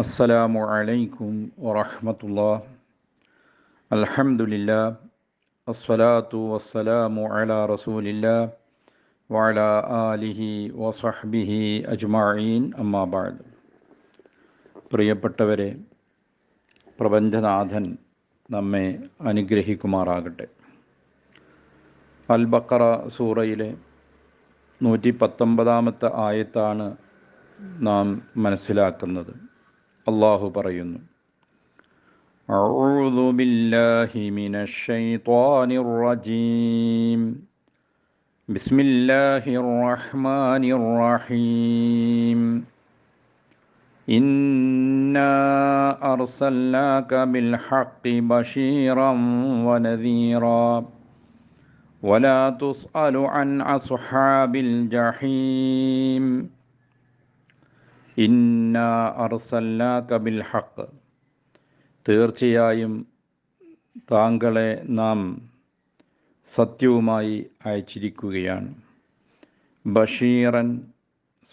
അസ്സലാമു അലൈക്കും വറഹമത്തുള്ള. അൽഹമുല്ല അസ്സലാത്തു വസ്സലാമു അല റസൂലില്ല. വഅലാ ആലിഹി വസഹ്ബിഹി അജ്മാഈൻ. അമ്മാബാദ് പ്രിയപ്പെട്ടവരെ പ്രപഞ്ചനാഥൻ നമ്മെ അനുഗ്രഹിക്കുമാറാകട്ടെ. അൽ ബക്കറ സൂറയിലെ നൂറ്റി പത്തൊമ്പതാമത്തെ ആയത്താണ് നാം മനസ്സിലാക്കുന്നത്. അള്ളാഹു പറയുന്നു أعوذ بالله من الشيطان الرجيم بسم الله الرحمن الرحيم إنا أرسلناك بالحق بشيرا ونذيرا ولا تسأل عن أصحاب الجحيم ബിൽ ഹക്ക് തീർച്ചയായും താങ്കളെ നാം സത്യവുമായി അയച്ചിരിക്കുകയാണ്. ബഷീറൻ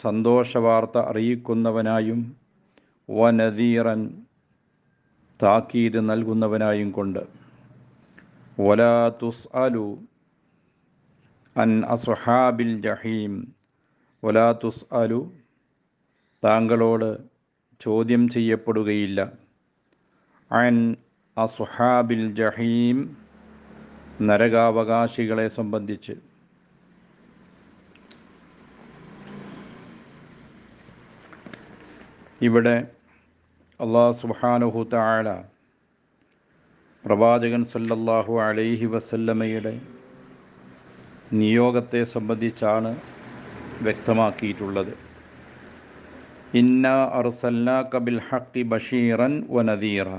സന്തോഷവാർത്ത അറിയിക്കുന്നവനായും വനദീറൻ താക്കീത് നൽകുന്നവനായും കൊണ്ട്. വലാ തുസ് അലു അൻ അസുഹാബിൽ ജഹീം വലാ തുസ് അലു താങ്കളോട് ചോദ്യം ചെയ്യപ്പെടുകയില്ല. അൻ അസുഹാബിൽ ജഹീം നരകാവകാശികളെ സംബന്ധിച്ച്. ഇവിടെ അള്ളാഹ് സുഹാനുഹു താഴ പ്രവാചകൻ സല്ലല്ലാഹു അലൈഹി വസല്ലമയുടെ നിയോഗത്തെ സംബന്ധിച്ചാണ് വ്യക്തമാക്കിയിട്ടുള്ളത്. ഇന്ന അർസല്ലാക്ക ബിൽ ഹക്കി ബഷീറൻ വനദീറ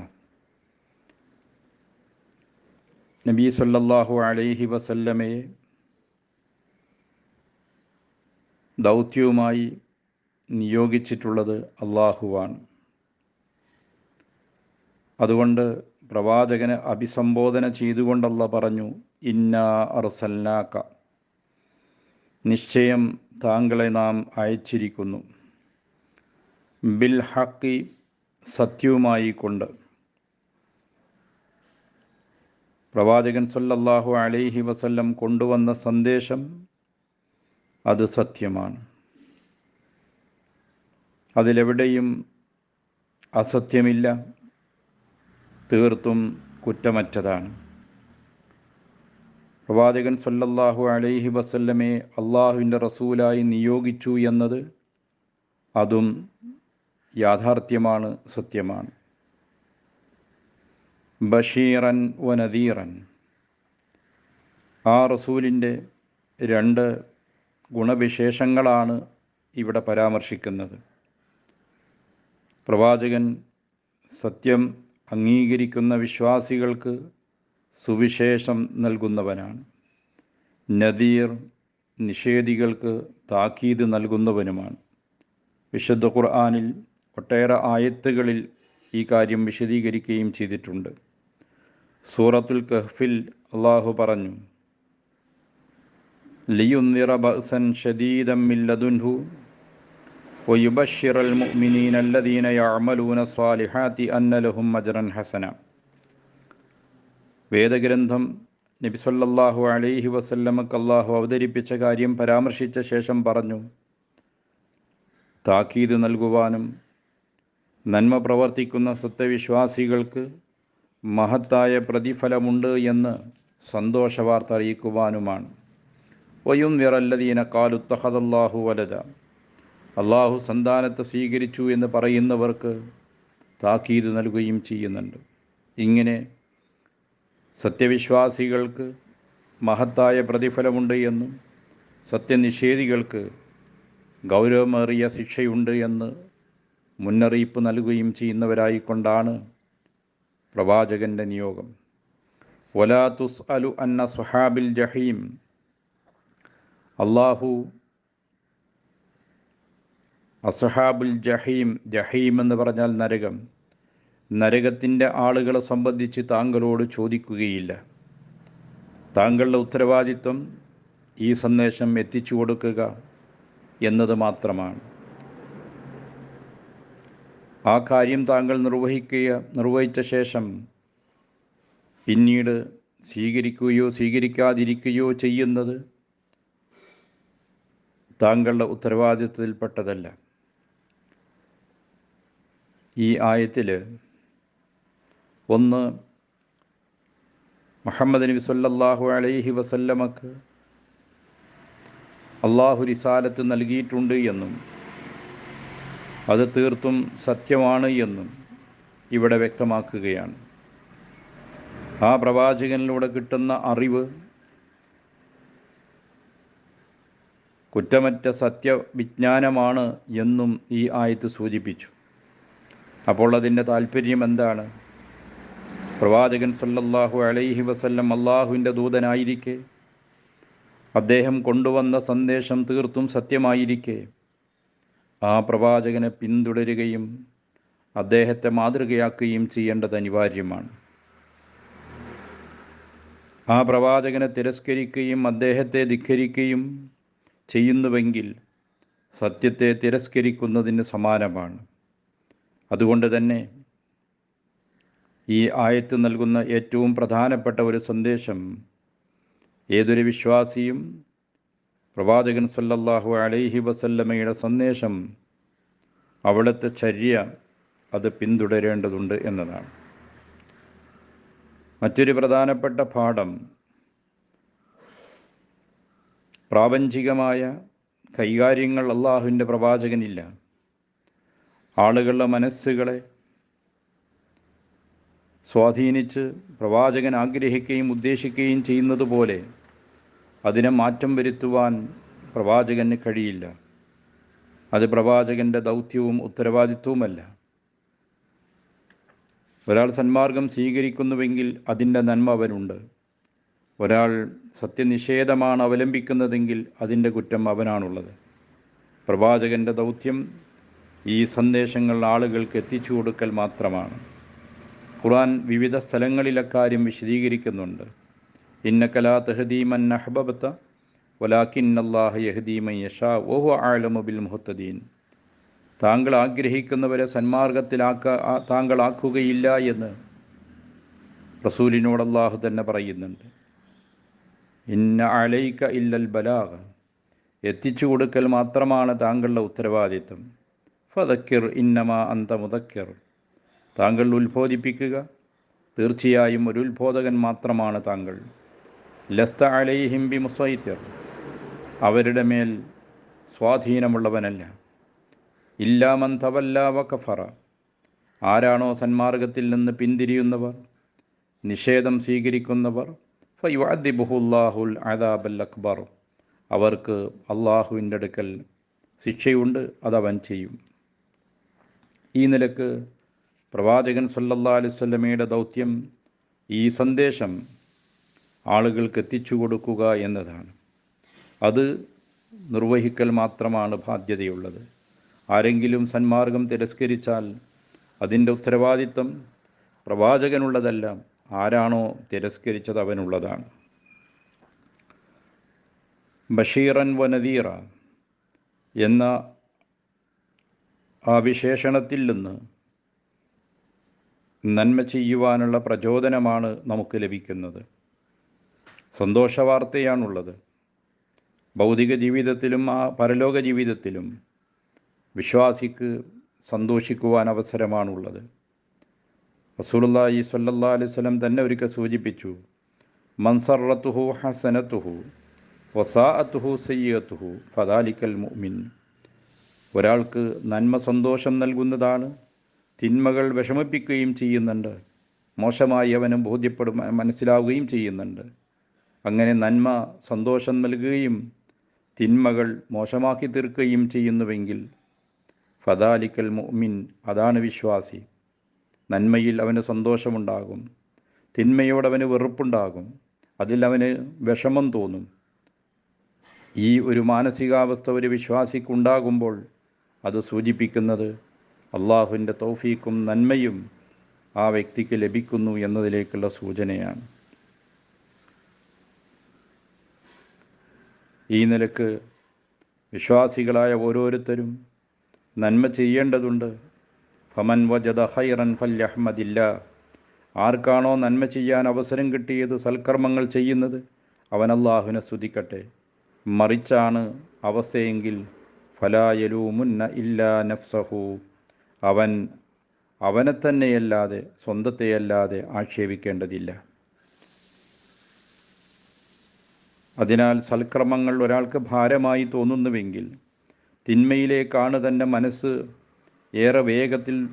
നബി സല്ലാഹു അലൈഹി വസല്ലമയെ ദൗത്യവുമായി നിയോഗിച്ചിട്ടുള്ളത് അള്ളാഹുവാണ് അതുകൊണ്ട് പ്രവാചകനെ അഭിസംബോധന ചെയ്തുകൊണ്ടല്ല പറഞ്ഞു ഇന്ന അർസല്ലാക്ക നിശ്ചയം താങ്കളെ നാം അയച്ചിരിക്കുന്നു. ബിൽ ഹക്കി സത്യവുമായി കൊണ്ട്. പ്രവാചകൻ സല്ലല്ലാഹു അലൈഹി വസല്ലം കൊണ്ടുവന്ന സന്ദേശം അത് സത്യമാണ്. അതിലെവിടെയും അസത്യമില്ല തീർത്തും കുറ്റമറ്റതാണ്. പ്രവാചകൻ സല്ലല്ലാഹു അലൈഹി വസല്ലമെ അള്ളാഹുവിന്റെ റസൂലായി നിയോഗിച്ചു എന്നത് അതും യാഥാർത്ഥ്യമാണ് സത്യമാണ്. ബഷീറൻ വനദീറൻ ആ റസൂലിന്റെ രണ്ട് ഗുണവിശേഷങ്ങളാണ് ഇവിടെ പരാമർശിക്കുന്നത്. പ്രവാചകൻ സത്യം അംഗീകരിക്കുന്ന വിശ്വാസികൾക്ക് സുവിശേഷം നൽകുന്നവനാണ്. നദീർ നിഷേധികൾക്ക് താക്കീത് നൽകുന്നവനുമാണ്. വിശുദ്ധ ഖുർആാനിൽ ഒട്ടേറെ ആയത്തുകളിൽ ഈ കാര്യം വിശദീകരിക്കുകയും ചെയ്തിട്ടുണ്ട് സൂറത്തുൽ കഹ്ഫിൽ അള്ളാഹു പറഞ്ഞു ലിയുന്നിറ ബഅ്സൻ ഷദീദം മില്ലദുൻഹു ويبشر المؤمنين الذين يعملون الصالحات أن لهم أجرا حسنا വേദഗ്രന്ഥം നബി സല്ലല്ലാഹു അലൈഹി വസല്ലമക്ക് അള്ളാഹു അവതരിപ്പിച്ച കാര്യം പരാമർശിച്ച ശേഷം പറഞ്ഞു താക്കീത് നൽകുവാനും നന്മ പ്രവർത്തിക്കുന്ന സത്യവിശ്വാസികൾക്ക് മഹത്തായ പ്രതിഫലമുണ്ട് എന്ന് സന്തോഷവാർത്ത അറിയിക്കുവാനുമാണ്. വയും വിറല്ലതീന കാലുത്തഹദല്ലാഹു വലത അള്ളാഹു സന്താനത്തെ സ്വീകരിച്ചു എന്ന് പറയുന്നവർക്ക് താക്കീത് നൽകുകയും ചെയ്യുന്നുണ്ട്. ഇങ്ങനെ സത്യവിശ്വാസികൾക്ക് മഹത്തായ പ്രതിഫലമുണ്ട് എന്നും സത്യനിഷേധികൾക്ക് ഗൗരവമേറിയ ശിക്ഷയുണ്ട് എന്ന് മുന്നറിയിപ്പ് നൽകുകയും ചെയ്യുന്നവരായിക്കൊണ്ടാണ് പ്രവാചകന്റെ നിയോഗം. ഒലാ തുസ് അലു അന്ന സുഹാബിൽ ജഹീം. അള്ളാഹു അസുഹാബുൽ ജഹീം ജഹീം എന്ന് പറഞ്ഞാൽ നരകം. നരകത്തിന്റെ ആളുകളെ സംബന്ധിച്ച് താങ്കളോട് ചോദിക്കുകയില്ല. താങ്കളുടെ ഉത്തരവാദിത്വം ഈ സന്ദേശം എത്തിച്ചു കൊടുക്കുക എന്നത് മാത്രമാണ്. ആ കാര്യം താങ്കൾ നിർവഹിക്കുക നിർവഹിച്ച ശേഷം പിന്നീട് സ്വീകരിക്കുകയോ സ്വീകരിക്കാതിരിക്കുകയോ ചെയ്യുന്നത് താങ്കളുടെ ഉത്തരവാദിത്വത്തിൽപ്പെട്ടതല്ല. ഈ ആയത്തിൽ ഒന്ന് മുഹമ്മദ് നബി സല്ലല്ലാഹു അലൈഹി വസല്ലമക്ക് അള്ളാഹു റിസാലത്ത് നൽകിയിട്ടുണ്ട് എന്നും അത് തീർത്തും സത്യമാണ് എന്നും ഇവിടെ വ്യക്തമാക്കുകയാണ്. ആ പ്രവാചകനിലൂടെ കിട്ടുന്ന അറിവ് കുറ്റമറ്റ സത്യവിജ്ഞാനമാണ് എന്നും ഈ ആയത്ത് സൂചിപ്പിച്ചു. അപ്പോൾ അതിന്റെ താല്പര്യം എന്താണ്? പ്രവാചകൻ സല്ലല്ലാഹു അലൈഹി വസല്ലം അള്ളാഹുവിന്റെ ദൂതനായിരിക്കെ. അദ്ദേഹം കൊണ്ടുവന്ന സന്ദേശം തീർത്തും സത്യമായിരിക്കെ. ആ പ്രവാചകനെ പിന്തുടരുകയും അദ്ദേഹത്തെ മാതൃകയാക്കുകയും ചെയ്യേണ്ടത് അനിവാര്യമാണ്. ആ പ്രവാചകനെ തിരസ്കരിക്കുകയും അദ്ദേഹത്തെ ധിക്കരിക്കുകയും ചെയ്യുന്നുവെങ്കിൽ സത്യത്തെ തിരസ്കരിക്കുന്നതിന് സമാനമാണ്. അതുകൊണ്ട് തന്നെ ഈ ആയത്ത് നൽകുന്ന ഏറ്റവും പ്രധാനപ്പെട്ട ഒരു സന്ദേശം ഏതൊരു വിശ്വാസിയും പ്രവാചകൻ സല്ലല്ലാഹു അലൈഹി വസല്ലമയുടെ സന്ദേശം അവിടുത്തെ ചര്യ അത് പിന്തുടരേണ്ടതുണ്ട് എന്നതാണ്. മറ്റൊരു പ്രധാനപ്പെട്ട പാഠം പ്രാപഞ്ചികമായ കൈകാര്യങ്ങൾ അള്ളാഹുവിന്റെ പ്രവാചകനില്ല. ആളുകളുടെ മനസ്സുകളെ സ്വാധീനിച്ച് പ്രവാചകൻ ആഗ്രഹിക്കുകയും ഉദ്ദേശിക്കുകയും ചെയ്യുന്നത് പോലെ അതിനെ മാറ്റം വരുത്തുവാൻ പ്രവാചകന് കഴിയില്ല. അത് പ്രവാചകന്റെ ദൗത്യവും ഉത്തരവാദിത്വവുമല്ല. ഒരാൾ സന്മാർഗം സ്വീകരിക്കുന്നുവെങ്കിൽ അതിന്റെ നന്മ അവനുണ്ട്. ഒരാൾ സത്യനിഷേധമാണ് അവലംബിക്കുന്നതെങ്കിൽ അതിന്റെ കുറ്റം അവനാണുള്ളത്. പ്രവാചകന്റെ ദൗത്യം ഈ സന്ദേശങ്ങൾ ആളുകൾക്ക് എത്തിച്ചു കൊടുക്കൽ മാത്രമാണ്. ഖുർആൻ വിവിധ സ്ഥലങ്ങളിൽ കാര്യം വിശദീകരിക്കുന്നുണ്ട്. ബിൽ മുഹത്തദീൻ താങ്കൾ ആഗ്രഹിക്കുന്നവരെ സന്മാർഗത്തിലാക്ക താങ്കളാക്കുകയില്ല എന്ന് റസൂലിനോട് അള്ളാഹു തന്നെ പറയുന്നുണ്ട്. ഇന്ന അലൈക്ക ഇല്ലൽ ബലാഗ്. എത്തിച്ചു കൊടുക്കൽ മാത്രമാണ് താങ്കളുടെ ഉത്തരവാദിത്വം. ഫതക്കിർ ഇന്നമ അന്ത മുതക്കിർ താങ്കൾ ഉത്ബോധിപ്പിക്കുക. തീർച്ചയായും ഒരു ഉത്ബോധകൻ മാത്രമാണ് താങ്കൾ. ലസ്ത അലൈഹിം ബി മുസൈത്യർ അവരുടെ മേൽ സ്വാധീനമുള്ളവനല്ല. ഇല്ലാമൻ വ കഫറ ആരാണോ സന്മാർഗത്തിൽ നിന്ന് പിന്തിരിയുന്നവർ നിഷേധം സ്വീകരിക്കുന്നവർ ഫയുഅദ്ദിബുഹുല്ലാഹുൽ അദാബൽ അക്ബർ. അവർക്ക് അള്ളാഹുവിന്റെ അടുക്കൽ ശിക്ഷയുണ്ട് അതവൻ ചെയ്യും. ഈ നിലയ്ക്ക് പ്രവാചകൻ സല്ലല്ലാ അലുസല്ലമയുടെ ദൗത്യം ഈ സന്ദേശം ആളുകൾക്ക് എത്തിച്ചു കൊടുക്കുക എന്നതാണ്. അത് നിർവഹിക്കൽ മാത്രമാണ് ബാധ്യതയുള്ളത്. ആരെങ്കിലും സന്മാർഗം തിരസ്കരിച്ചാൽ അതിന്റെ ഉത്തരവാദിത്വം പ്രവാചകനുള്ളതല്ല ആരാണോ തിരസ്കരിച്ചത് അവനുള്ളതാണ്. ബഷീറൻ വനദീറ എന്ന ആ വിശേഷണത്തിൽ നിന്ന് നന്മ ചെയ്യുവാനുള്ള പ്രചോദനമാണ് നമുക്ക് ലഭിക്കുന്നത്. സന്തോഷവാർത്തയാണുള്ളത്. ഭൗതിക ജീവിതത്തിലും ആ പരലോക ജീവിതത്തിലും വിശ്വാസിക്ക് സന്തോഷിക്കുവാൻ അവസരമാണുള്ളത്. റസൂലുള്ളാഹി സ്വല്ലല്ലാഹു അലൈഹി വസല്ലം തന്നെ ഒരിക്കൽ സൂചിപ്പിച്ചു മൻസറത്തുഹു ഹസനത്തുഹു വസാഅത്തുഹു സയ്യത്തുഹു ഫദാലിക്കൽ മുഅ്മിൻ. ഒരാൾക്ക് നന്മ സന്തോഷം നൽകുന്നതാണ് തിന്മകൾ വിഷമിപ്പിക്കുകയും ചെയ്യുന്നുണ്ട് മോശമായി അവനും ബോധ്യപ്പെടും മനസ്സിലാവുകയും ചെയ്യുന്നുണ്ട്. അങ്ങനെ നന്മ സന്തോഷം നൽകുകയും തിന്മകൾ മോശമാക്കി തീർക്കുകയും ചെയ്യുന്നുവെങ്കിൽ ഫദാലിക്കൽ മുഅ്മിൻ അതാണ് വിശ്വാസി. നന്മയിൽ അവന് സന്തോഷമുണ്ടാകും. തിന്മയോട് അവന് വെറുപ്പുണ്ടാകും. അതിൽ അവന് വിഷമം തോന്നും. ഈ ഒരു മാനസികാവസ്ഥ ഒരു വിശ്വാസിക്കുണ്ടാകുമ്പോൾ അത് സൂചിപ്പിക്കുന്നത് അള്ളാഹുവിന്റെ തൗഫീക്കും നന്മയും ആ വ്യക്തിക്ക് ലഭിക്കുന്നു എന്നതിലേക്കുള്ള സൂചനയാണ്. ഈ നിലയ്ക്ക് വിശ്വാസികളായ ഓരോരുത്തരും നന്മ ചെയ്യേണ്ടതുണ്ട്. ഫമൻ വജദ ഹൈറൻ ഫല്യഹ്മദില്ല. ആർക്കാണോ നന്മ ചെയ്യാൻ അവസരം കിട്ടിയത് സൽക്കർമ്മങ്ങൾ ചെയ്യുന്നത് അവൻ അള്ളാഹുവിനെ സ്തുതിക്കട്ടെ. മറിച്ചാണ് അവസ്ഥയെങ്കിൽ ഫലായലൂമുന്ന ഇല്ലാ നഫ്സഹു. അവൻ അവനെ തന്നെയല്ലാതെ സ്വന്തത്തെയല്ലാതെ ആക്ഷേപിക്കേണ്ടതില്ല. അതിനാൽ സൽക്രമങ്ങൾ ഒരാൾക്ക് ഭാരമായി തോന്നുന്നുവെങ്കിൽ തിന്മയിലേക്കാണ് തന്റെ മനസ്സ് ഏറെ വേഗത്തിൽ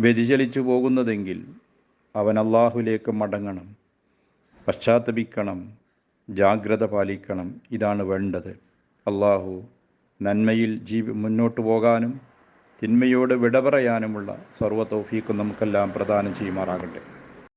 വ്യതിചലിച്ചു പോകുന്നതെങ്കിൽ അവൻ അള്ളാഹുലേക്ക് മടങ്ങണം പശ്ചാത്തപിക്കണം ജാഗ്രത പാലിക്കണം. ഇതാണ് വേണ്ടത്. അള്ളാഹു നന്മയിൽ ജീവി മുന്നോട്ട് പോകാനും തിന്മയോട് വിട പറയാനുമുള്ള സർവ തൗഫീക്കും നമുക്കെല്ലാം പ്രദാനം ചെയ്യുമാറാകട്ടെ.